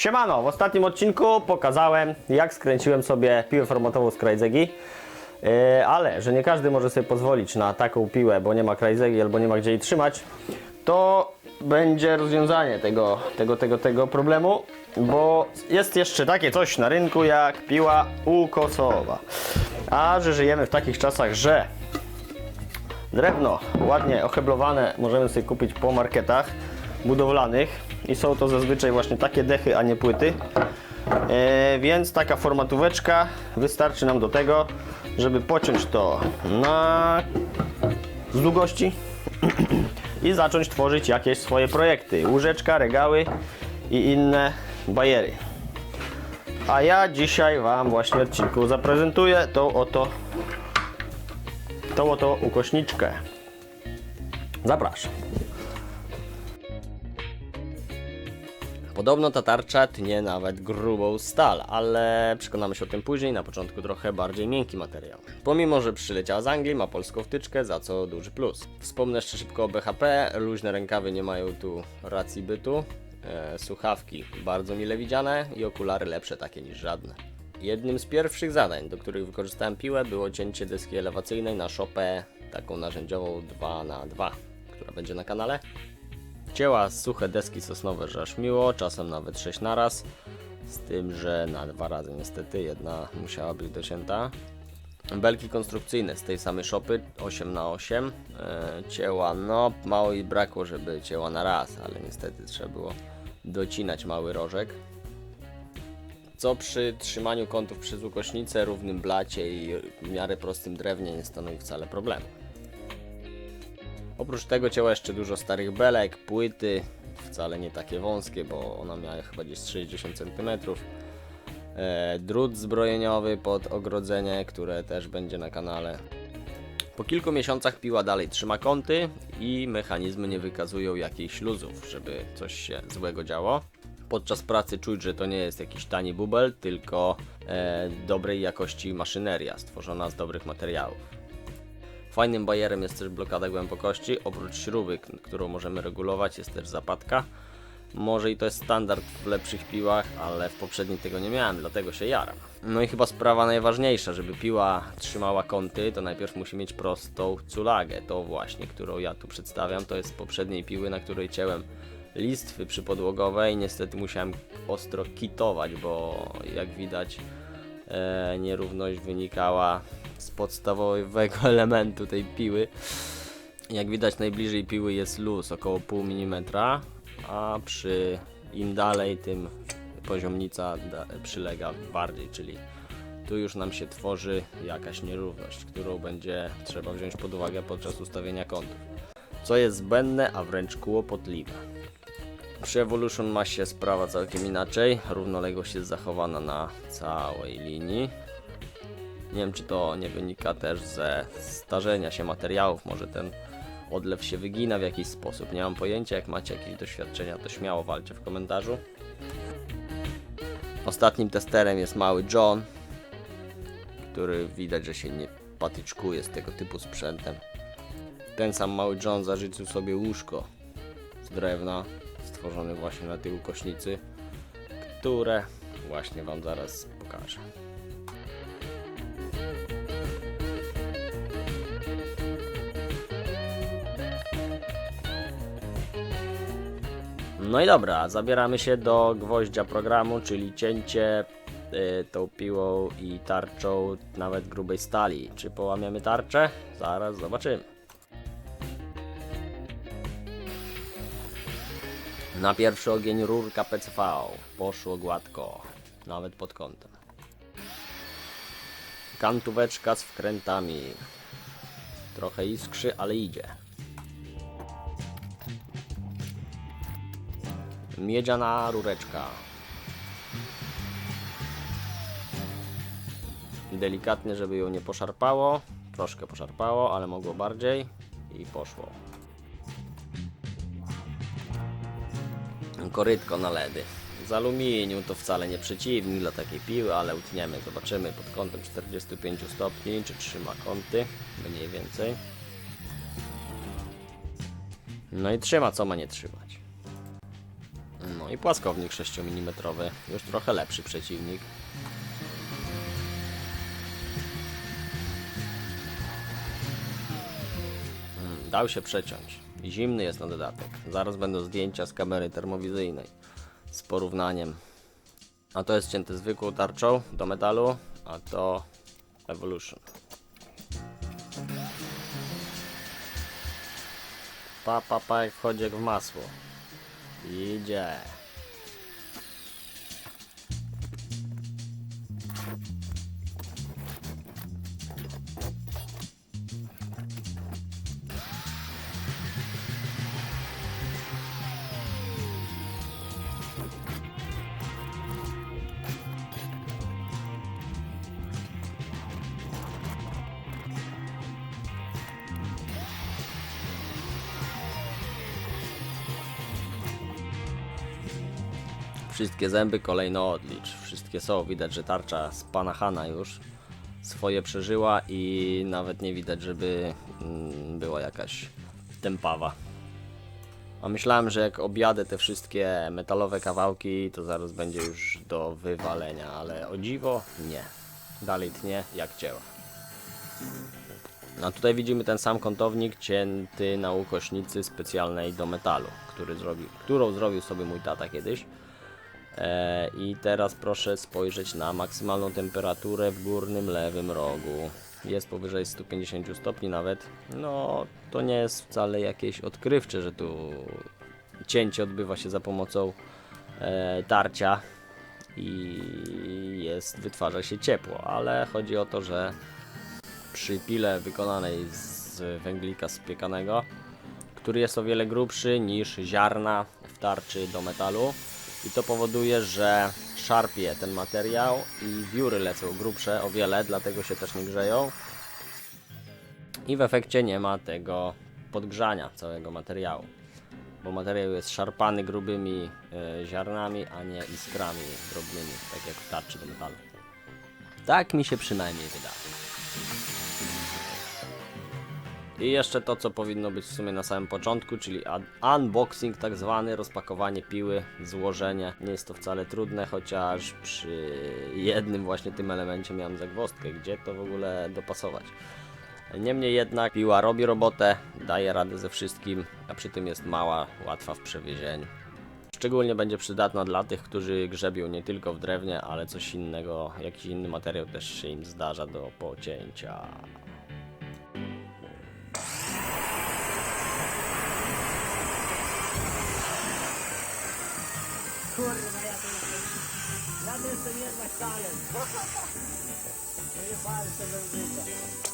Siemano, w ostatnim odcinku pokazałem jak skręciłem sobie piłę formatową z Krajzegi. Yy, ale, że nie każdy może sobie pozwolić na taką piłę, bo nie ma Krajzegi albo nie ma gdzie jej trzymać, to będzie rozwiązanie tego, tego, tego, tego problemu, bo jest jeszcze takie coś na rynku jak piła ukosowa. A że żyjemy w takich czasach, że Drewno ładnie oheblowane możemy sobie kupić po marketach budowlanych i są to zazwyczaj właśnie takie dechy, a nie płyty. E, więc taka formatóweczka wystarczy nam do tego, żeby pociąć to na z długości i zacząć tworzyć jakieś swoje projekty. Łóżeczka, regały i inne bajery. A ja dzisiaj Wam właśnie odcinku zaprezentuję tą oto tą oto ukośniczkę. Zapraszam. Podobno ta tarcza tnie nawet grubą stal, ale przekonamy się o tym później, na początku trochę bardziej miękki materiał. Pomimo, że przyleciała z Anglii, ma polską wtyczkę, za co duży plus. Wspomnę jeszcze szybko o BHP, luźne rękawy nie mają tu racji bytu, e, słuchawki bardzo mile widziane i okulary lepsze takie niż żadne. Jednym z pierwszych zadań, do których wykorzystałem piłę, było cięcie deski elewacyjnej na szopę, taką narzędziową 2x2, która będzie na kanale. Cięła suche deski sosnowe, że aż miło, czasem nawet 6 na raz, z tym, że na dwa razy niestety, jedna musiała być docięta. Belki konstrukcyjne z tej samej szopy 8x8 e, cięła, no mało i brakło, żeby cięła na raz, ale niestety trzeba było docinać mały rożek co przy trzymaniu kątów przez ukośnicę, równym blacie i w miarę prostym drewnie nie stanowi wcale problemu. Oprócz tego cięła jeszcze dużo starych belek, płyty, wcale nie takie wąskie, bo ona miała chyba gdzieś 60 cm. E, drut zbrojeniowy pod ogrodzenie, które też będzie na kanale. Po kilku miesiącach piła dalej trzyma kąty i mechanizmy nie wykazują jakichś luzów, żeby coś się złego działo. Podczas pracy czuć, że to nie jest jakiś tani bubel, tylko e, dobrej jakości maszyneria, stworzona z dobrych materiałów. Fajnym bajerem jest też blokada głębokości. Oprócz śruby, którą możemy regulować, jest też zapadka. Może i to jest standard w lepszych piłach, ale w poprzedniej tego nie miałem, dlatego się jaram. No i chyba sprawa najważniejsza, żeby piła trzymała kąty, to najpierw musi mieć prostą culagę. To właśnie, którą ja tu przedstawiam, to jest z poprzedniej piły, na której cięłem listwy przypodłogowe i niestety musiałem ostro kitować, bo jak widać e, nierówność wynikała z podstawowego elementu tej piły. Jak widać najbliżej piły jest luz około pół mm, a przy im dalej tym poziomnica przylega bardziej, czyli tu już nam się tworzy jakaś nierówność, którą będzie trzeba wziąć pod uwagę podczas ustawienia kątów. Co jest zbędne, a wręcz kłopotliwe. Przy Evolution ma się sprawa całkiem inaczej. Równoległość jest zachowana na całej linii. Nie wiem, czy to nie wynika też ze starzenia się materiałów. Może ten odlew się wygina w jakiś sposób. Nie mam pojęcia. Jak macie jakieś doświadczenia, to śmiało walcie w komentarzu. Ostatnim testerem jest mały John, który widać, że się nie patyczkuje z tego typu sprzętem. Ten sam mały John zażyczył sobie łóżko z drewna, stworzone właśnie na tej ukośnicy, które właśnie Wam zaraz pokażę. No i dobra, zabieramy się do gwoździa programu, czyli cięcie y, tą piłą i tarczą nawet grubej stali. Czy połamiemy tarczę? Zaraz zobaczymy. Na pierwszy ogień rurka PCV. Poszło gładko. Nawet pod kątem. Kantóweczka z wkrętami. Trochę iskrzy, ale idzie. Miedziana rureczka. Delikatnie, żeby ją nie poszarpało. Troszkę poszarpało, ale mogło bardziej. I poszło. Korytko na ledy. Z aluminium to wcale nie przeciwnik dla takiej piły, ale utniemy, zobaczymy pod kątem 45 stopni, czy trzyma kąty, mniej więcej. No i trzyma, co ma nie trzymać. No i płaskownik 6 mm, już trochę lepszy przeciwnik. Mm, Dał się przeciąć. Zimny jest na dodatek. Zaraz będą zdjęcia z kamery termowizyjnej z porównaniem. A to jest cięte zwykłą tarczą do metalu, a to Evolution. Pa, pa, pa, jak wchodzi jak w masło. Idzie. Wszystkie zęby kolejno odlicz. Wszystkie są. Widać, że tarcza z pana Hana już swoje przeżyła i nawet nie widać, żeby mm, była jakaś tępawa. A myślałem, że jak objadę te wszystkie metalowe kawałki, to zaraz będzie już do wywalenia, ale o dziwo nie. Dalej tnie jak dzieła. A tutaj widzimy ten sam kątownik cięty na ukośnicy specjalnej do metalu, który zrobił, którą zrobił sobie mój tata kiedyś. E, I teraz proszę spojrzeć na maksymalną temperaturę w górnym lewym rogu. Jest powyżej 150 stopni nawet. No, to nie jest wcale jakieś odkrywcze, że tu cięcie odbywa się za pomocą e, tarcia i jest, wytwarza się ciepło, ale chodzi o to, że przy pile wykonanej z węglika spiekanego, który jest o wiele grubszy niż ziarna w tarczy do metalu. I to powoduje, że szarpie ten materiał i wióry lecą grubsze o wiele, dlatego się też nie grzeją. I w efekcie nie ma tego podgrzania całego materiału. Bo materiał jest szarpany grubymi e, ziarnami, a nie iskrami drobnymi, tak jak w tarczy do metalu. Tak mi się przynajmniej wydaje. I jeszcze to, co powinno być w sumie na samym początku, czyli un- unboxing tak zwany, rozpakowanie piły, złożenie. Nie jest to wcale trudne, chociaż przy jednym właśnie tym elemencie miałem zagwozdkę, gdzie to w ogóle dopasować. Niemniej jednak piła robi robotę, daje radę ze wszystkim, a przy tym jest mała, łatwa w przewiezieniu. Szczególnie będzie przydatna dla tych, którzy grzebią nie tylko w drewnie, ale coś innego, jakiś inny materiał też się im zdarza do pocięcia. Wyjebałem sobie do użycia.